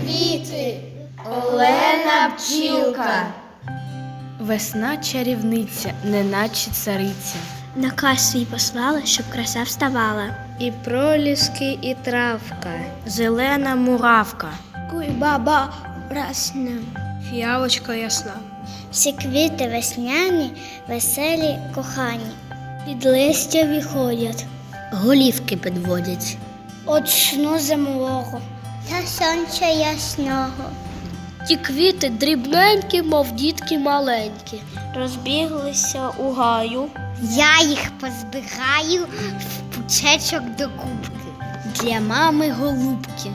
квіти, Олена пчілка. Весна чарівниця, неначе цариця. Наказ свій послала, щоб краса вставала. І проліски, і травка, зелена муравка, Куйбаба расна. фіалочка ясна. Всі квіти весняні, веселі, кохані. Під листя виходять, голівки підводять. От сну зимового та сонця ясного. Ті квіти дрібненькі, мов дітки маленькі. Розбіглися у гаю. Я їх позбираю в пучечок до кубки. Для мами голубки.